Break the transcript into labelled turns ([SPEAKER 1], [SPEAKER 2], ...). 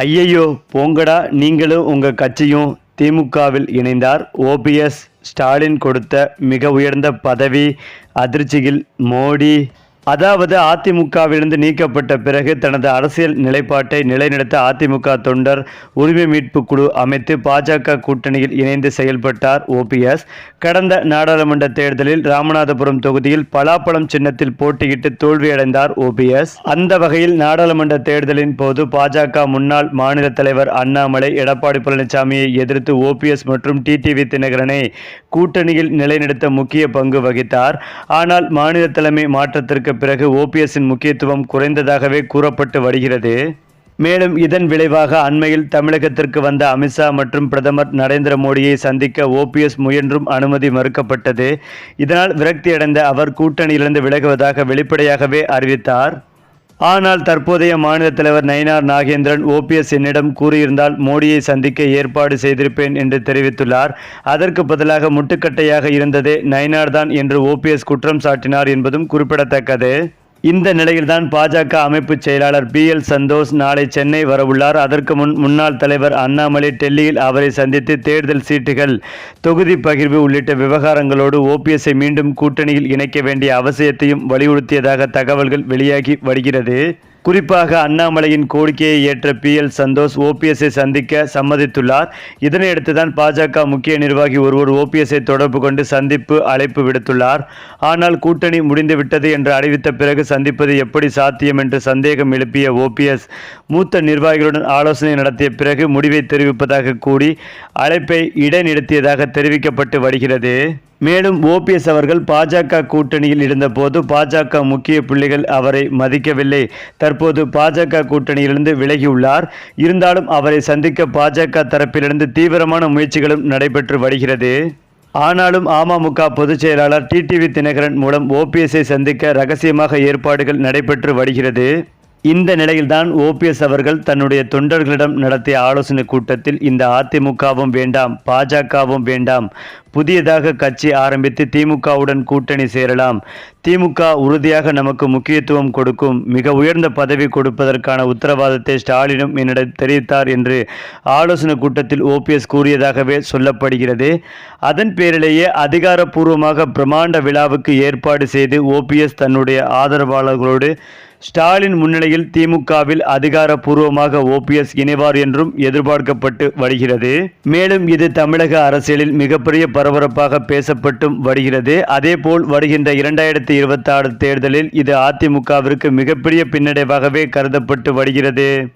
[SPEAKER 1] ஐயையோ போங்கடா நீங்களும் உங்க கட்சியும் திமுகவில் இணைந்தார். ஓபிஎஸ் ஸ்டாலின் கொடுத்த மிக உயர்ந்த பதவி அதிர்ச்சியில் மோடி அதாவது அதிமுகவிலிருந்து நீக்கப்பட்ட பிறகு தனது அரசியல் நிலைப்பாட்டை நிலைநிறுத்த அதிமுக தொண்டர் உரிமை மீட்பு குழு அமைத்து பாஜக கூட்டணியில் இணைந்து செயல்பட்டார் ஓபிஎஸ் கடந்த நாடாளுமன்ற தேர்தலில் ராமநாதபுரம் தொகுதியில் பலாப்பழம் சின்னத்தில் போட்டியிட்டு தோல்வியடைந்தார் ஓபிஎஸ் அந்த வகையில் நாடாளுமன்ற தேர்தலின் போது பாஜக முன்னாள் மாநில தலைவர் அண்ணாமலை எடப்பாடி பழனிசாமியை எதிர்த்து ஓபிஎஸ் மற்றும் டிடிவி தினகரனை கூட்டணியில் நிலைநிறுத்த முக்கிய பங்கு வகித்தார். ஆனால் மாநில தலைமை மாற்றத்திற்கு பிறகு ஓபிஎஸ்ஸின் முக்கியத்துவம் குறைந்ததாகவே கூறப்பட்டு வருகிறது. மேலும் இதன் விளைவாக அண்மையில் தமிழகத்திற்கு வந்த அமித்ஷா மற்றும் பிரதமர் நரேந்திர மோடியை சந்திக்க ஓபிஎஸ் முயன்றும் அனுமதி மறுக்கப்பட்டது. இதனால் விரக்தியடைந்த அவர் கூட்டணியிலிருந்து விலகுவதாக வெளிப்படையாகவே அறிவித்தார். ஆனால் தற்போதைய மாநில தலைவர் நயினார் நாகேந்திரன் ஓபிஎஸ் என்னிடம் கூறியிருந்தால் மோடியை சந்திக்க ஏற்பாடு செய்திருப்பேன் என்று தெரிவித்துள்ளார். அதற்கு பதிலாக முட்டுக்கட்டையாக இருந்ததே நயினார் தான் என்று ஓபிஎஸ் குற்றம் சாட்டினார் என்பதும் குறிப்பிடத்தக்கது. இந்த நிலையில்தான் பாஜக அமைப்பு செயலாளர் பி எல் சந்தோஷ் நாளை சென்னை வரவுள்ளார். அதற்கு முன் முன்னாள் தலைவர் அண்ணாமலை டெல்லியில் அவரை சந்தித்து தேர்தல் சீட்டுகள் தொகுதி பகிர்வு உள்ளிட்ட விவகாரங்களோடு ஓபிஎஸ்ஐ மீண்டும் கூட்டணியில் இணைக்க வேண்டிய அவசியத்தையும் வலியுறுத்தியதாக தகவல்கள் வெளியாகி வருகிறது. குறிப்பாக அண்ணாமலையின் கோரிக்கையை ஏற்ற பி எல் சந்தோஷ் ஓபிஎஸ்ஐ சந்திக்க சம்மதித்துள்ளார். இதனையடுத்து தான் பாஜக முக்கிய நிர்வாகி ஒருவர் ஓபிஎஸ்ஐ தொடர்பு கொண்டு சந்திப்பு அழைப்பு விடுத்துள்ளார். ஆனால் கூட்டணி முடிந்துவிட்டது என்று அறிவித்த பிறகு சந்திப்பது எப்படி சாத்தியம் என்று சந்தேகம் எழுப்பிய ஓபிஎஸ் மூத்த நிர்வாகிகளுடன் ஆலோசனை நடத்திய பிறகு முடிவை தெரிவிப்பதாக கூறி அழைப்பை இடைநிறுத்தியதாக தெரிவிக்கப்பட்டு வருகிறது. மேலும் ஓபிஎஸ் அவர்கள் பாஜக கூட்டணியில் இருந்தபோது பாஜக முக்கிய புள்ளிகள் அவரை மதிக்கவில்லை. தற்போது பாஜக கூட்டணியிலிருந்து விலகியுள்ளார். இருந்தாலும் அவரை சந்திக்க பாஜக தரப்பிலிருந்து தீவிரமான முயற்சிகளும் நடைபெற்று வருகிறது. ஆனாலும் அமமுக பொதுச் செயலாளர் டிடிவி தினகரன் மூலம் ஓபிஎஸ்ஐ சந்திக்க ரகசியமாக ஏற்பாடுகள் நடைபெற்று வருகிறது. இந்த நிலையில்தான் ஓபிஎஸ் அவர்கள் தன்னுடைய தொண்டர்களிடம் நடத்திய ஆலோசனை கூட்டத்தில் இந்த அதிமுகவும் வேண்டாம் பாஜகவும் வேண்டாம் புதியதாக கட்சி ஆரம்பித்து திமுகவுடன் கூட்டணி சேரலாம். திமுக உறுதியாக நமக்கு முக்கியத்துவம் கொடுக்கும் மிக உயர்ந்த பதவி கொடுப்பதற்கான உத்தரவாதத்தை ஸ்டாலினும் என்னிடம் தெரிவித்தார் என்று ஆலோசனை கூட்டத்தில் ஓபிஎஸ் கூறியதாகவே சொல்லப்படுகிறது. அதன் பேரிலேயே அதிகாரப்பூர்வமாக பிரமாண்ட விழாவுக்கு ஏற்பாடு செய்து ஓபிஎஸ் தன்னுடைய ஆதரவாளர்களோடு ஸ்டாலின் முன்னிலையில் திமுகவில் அதிகாரப்பூர்வமாக ஓபிஎஸ் இணைவார் என்றும் எதிர்பார்க்கப்பட்டு வருகிறது. மேலும் இது தமிழக அரசியலில் மிகப்பெரிய பரபரப்பாக பேசப்பட்டும் வருகிறது. அதேபோல் வருகின்ற இரண்டாயிரத்தி இருபத்தி ஆறு தேர்தலில் இது அதிமுகவிற்கு மிகப்பெரிய பின்னடைவாகவே கருதப்பட்டு வருகிறது.